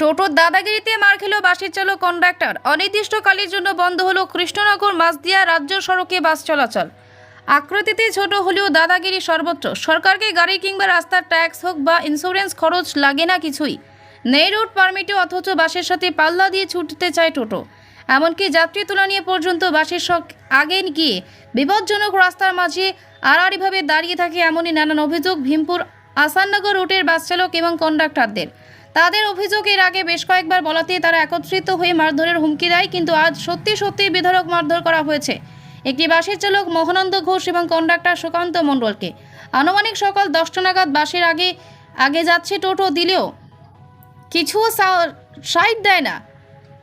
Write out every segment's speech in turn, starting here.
টোটোর দাদাগিরিতে মার খেল বাসের চালক কন্ডাক্টর। অনির্দিষ্টকালের জন্য বন্ধ হলো কৃষ্ণনগর মাসদিয়া রাজ্য সড়কে বাস চলাচল। আকৃতিতে ছোট হলেও দাদাগিরি সর্বত্র। সরকারকে গাড়ি কিংবা রাস্তার ট্যাক্স হোক বা ইন্স্যুরেন্স খরচ লাগে না কিছুই। নেই রুট পারমিটে অথচ বাসের সাথে পাল্লা দিয়ে ছুটতে চায় টোটো। এমনকি যাত্রী তোলা নিয়ে পর্যন্ত বাসের শখ আগে গিয়ে বিপজ্জনক রাস্তার মাঝে আড়াআড়িভাবে দাঁড়িয়ে থাকে এমনই নানান অভিযোগ ভীমপুর আসাননগর রুটের বাস চালক এবং কন্ডাক্টরদের। তাদের অভিযোগ এর আগে বেশ কয়েকবার বলাতে তারা একত্রিত হয়ে মারধরের হুমকি দেয়, কিন্তু আজ সত্যি সত্যি বিধারক মারধর করা হয়েছে। একটি বাসের চালক মোহনন্দ ঘোষ এবং কন্ডাক্টর সুকান্ত মণ্ডলকে। আনুমানিক সকাল দশটা নাগাদ বাসের আগে আগে যাচ্ছে টোটো, দিলেও কিছু সাইড দেয় না।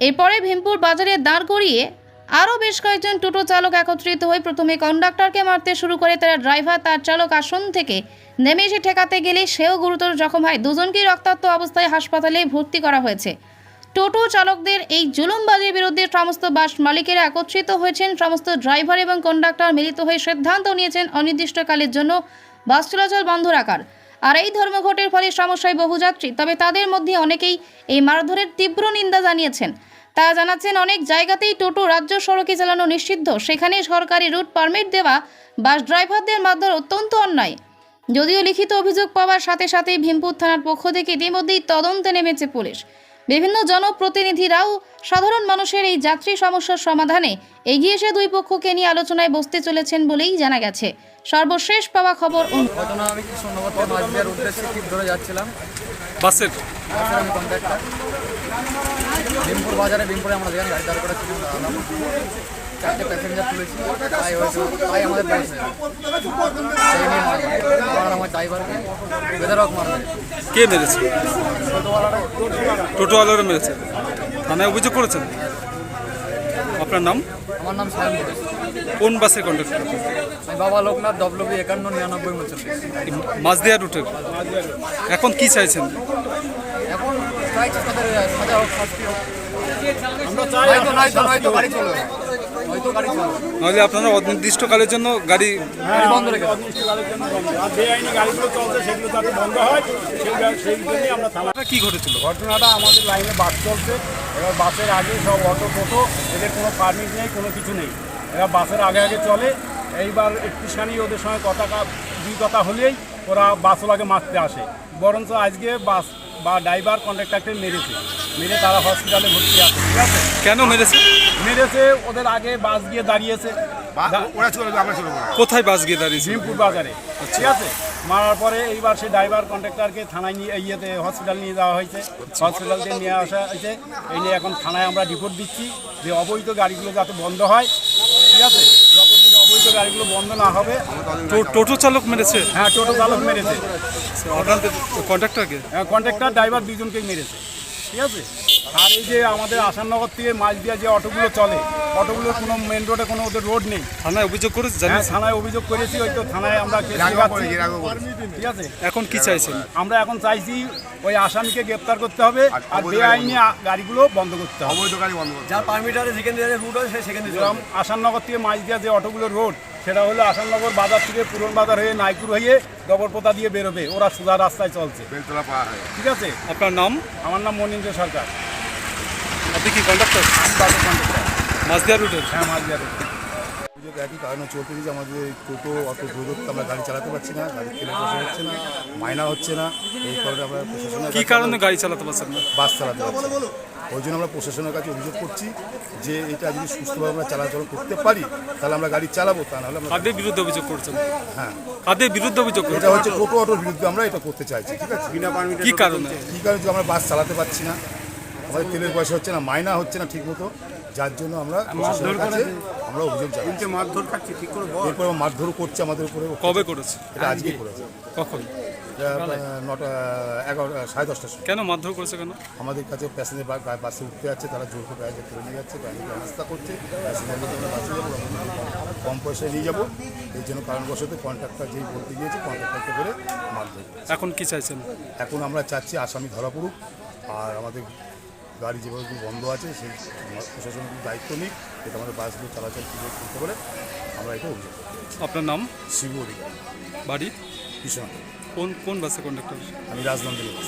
এরপরে ভীমপুর বাজারে দাঁড় করিয়ে আরও বেশ কয়েকজন টোটো চালক একত্রিত হয়ে প্রথমে কন্ডাক্টরকে মারতে শুরু করে। তারা ড্রাইভার, তার চালক আসন থেকে নেমে এসে ঠেকাতে গেলে সেও গুরুতর জখম হয়। দুজনকেই রক্তাক্ত অবস্থায় হাসপাতালে ভর্তি করা হয়েছে। টোটো চালকদের এই জুলুমবাজির বিরুদ্ধে সমস্ত বাস মালিকেরা একত্রিত হয়েছেন। সমস্ত ড্রাইভার এবং কন্ডাক্টর মিলিত হয়ে সিদ্ধান্ত নিয়েছেন অনির্দিষ্টকালের জন্য বাস চলাচল বন্ধ রাখার। আর এই ধর্মঘটের ফলে সমস্যায় বহু যাত্রী, তবে তাদের মধ্যে অনেকেই এই মারধরের তীব্র নিন্দা জানিয়েছেন। তারা জানাচ্ছেন, অনেক জায়গাতেই টোটো রাজ্য সড়কে চালানো নিষিদ্ধ। সেখানে সরকারি রুট পারমিট দেওয়া, বাস ড্রাইভারদের মাধ্যমে অত্যন্ত অন্যায়। যদিও লিখিত অভিযোগ পাওয়ার সাথে সাথে ভীমপুর থানার পক্ষ থেকে ইতিমধ্যেই তদন্তে নেমেছে পুলিশ। বিভিন্ন জনপ্রতিনিধিরাও সাধারণ মানুষের এই যাত্রী সমস্যার সমাধানে এগিয়ে এসে দুই পক্ষকে নিয়ে আলোচনায় বসতে চলেছেন বলেই জানা গেছে। সর্বশেষ পাওয়া খবর আমি ধরে যাচ্ছিলাম? বাসের। বাজারে আমরা গাড়ি দাঁড় করেছিলাম চারটে প্যাসেঞ্জার তুলেছি। তাই আমাদের আমার কে মেরেছে? টোটোওয়ালারা মেরেছে। থানায় অভিযোগ করেছেন? আপনার নাম? আমার নাম সায়ন কোন বাসের কন্ডাক্টর বাবা লোকনাথ ডব্লিউবি একান্ন নিরানব্বই উনচল্লিশ। মাঝদিয়া রুটের। এখন কি চাইছেন? এখন চাইছি তাদের সাজা হোক শাস্তি হোক। নয়তো নয়তো নয়তো গাড়ি চলবে না। নয়তো গাড়ি চলবে না। নাহলে আপনারা অনির্দিষ্টকালের জন্য গাড়ি গাড়ি বন্ধ রেখে হয় কি ঘটেছিল? ঘটনাটা আমাদের লাইনে বাস চলছে। এবার বাসের আগে সব অটো টোটো এদের কোনো পারমিট নেই কোনো কিছু নেই। এবার বাসের আগে আগে চলে। এইবার একটুখানি ওদের সঙ্গে কথা দুই কথা হলেই ওরা বাসওয়ালাকে মারতে আসে। বরঞ্চ আজকে বাস বা ড্রাইভার কন্ট্রাক্টরকে মেরেছে। মেরে তারা হসপিটালে ভর্তি আছে। ঠিক আছে? কেন মেরেছে? মেরেছে ওদের আগে বাস গিয়ে দাঁড়িয়েছে। ওরা আমরা চলবো না কোথায় বাস গিয়ে দাঁড়িয়েছে? ভীমপুর বাজারে। ঠিক আছে? মারার পরে এইবার সেই ড্রাইভার কন্ট্রাক্টরকে থানায় নিয়ে ইয়েতে হসপিটাল নিয়ে যাওয়া হয়েছে। হসপিটাল থেকে নিয়ে আসা হয়েছে। এই নিয়ে এখন থানায় আমরা রিপোর্ট দিচ্ছি যে অবৈধ গাড়িগুলো যাতে বন্ধ হয়। ঠিক আছে? যতদিন অবৈধ গাড়িগুলো বন্ধ না হবে টো- টোটো চালক মেরেছে? হ্যাঁ টোটো চালক মেরেছে। আপনাদের কন্ডাক্টরকে কন্ট্রাক্টর ড্রাইভার দুজনকেই মেরেছে। ঠিক আছে? আর এই যে আমাদের আসাননগর থেকে মাছ দিয়া যে অটোগুলো চলে অটোগুলোর কোনো মেন রোডে কোনো ওদের রোড নেই। থানায় অভিযোগ করেছি? হ্যাঁ থানায় অভিযোগ করেছি ওই তো থানায় আমরা কেস। ঠিক আছে? এখন কি চাইছেন? আমরা এখন চাইছি ওই আসামিকে গ্রেপ্তার করতে হবে আর বেআইনি আ- গাড়িগুলো বন্ধ করতে হবে। অবৈধ গাড়ি বন্ধ করতে যার পারমিট আছে সেখানে রুট আছে সে সেখানে যেরকম আসাননগর থেকে মাঝদিয়া যে অটোগুলো রোড সেটা হলো আসাননগর বাজার থেকে পুরন বাজার হয়ে নাইকুর হয়ে ডবরপোতা দিয়ে বেরোবে। ওরা সোজা রাস্তায় চলছে। বেলতলা পাওয়া হয়। ঠিক আছে? আপনার নাম? আমার নাম মনীন্দ্র সরকার। আপনি কি কন্ডাক্টর আমি বাসের কন্ট্রাক্টর মাঝদিয়া রুটের হ্যাঁ মাঝদিয়া অভিযোগ একই কারণে চলতে যে আমাদের টোটো অত দূরত্ব আমরা গাড়ি চালাতে পারছি না গাড়ি তেলে বসে হচ্ছে না মাইনা হচ্ছে না এই কারণে আমরা প্রশাসনের কি কারণে গাড়ি চালাতে পারছেন না? বাস চালাতে পারছি ওই জন্য আমরা প্রশাসনের কাছে অভিযোগ করছি যে এটা যদি সুস্থভাবে আমরা চলাচল করতে পারি তাহলে আমরা গাড়ি চালাবো তা নাহলে আমরা কাদের বিরুদ্ধে অভিযোগ করছেন? হ্যাঁ। কাদের বিরুদ্ধে অভিযোগ এটা হচ্ছে টোটো অটোর বিরুদ্ধে আমরা এটা করতে চাইছি ঠিক আছে? বিনা পারমিটে কি কারণে? কী কারণে আমরা বাস চালাতে পারছি না? আমাদের তেলের পয়সা হচ্ছে না মাইনা হচ্ছে না ঠিক মতো যার জন্য আমরা প্রশাসনের কাছে আমরা অভিযোগ জানাচ্ছি। মারধর খাচ্ছি ঠিক করে এরপর মারধর করছে আমাদের উপরে। কবে করেছে? এটা আজকেই করেছে। কখন? নটা এগারো সাড়ে দশটার সময়। কেন মারধর করেছে কেন? আমাদের কাছে প্যাসেঞ্জার বাসে উঠতে যাচ্ছে তারা জোর করে তুলে নিয়ে যাচ্ছে ব্যবস্থা করছে প্যাসেঞ্জারকে বাসে যাব কম পয়সায় নিয়ে যাব। এই জন্য কারণবশত কন্ট্রাক্টর যেই বলতে গিয়েছে কন্ট্রাক্টরকে করে মারধর এখন কি চাইছেন? এখন আমরা চাচ্ছি আসামি ধরা পড়ুক আর আমাদের গাড়ি যেভাবে বন্ধ আছে সেই প্রশাসন দায়িত্ব নিক এটা আমাদের বাসগুলো চলাচল সুযোগ করতে পারে। আমরা এটা অভিযোগ আপনার নাম? শিবু অধিকারী। বাড়ি? কৃষ্ণ কোন কোন বাসে কন্ডাক্টর আমি রাজনন্দিনী বাস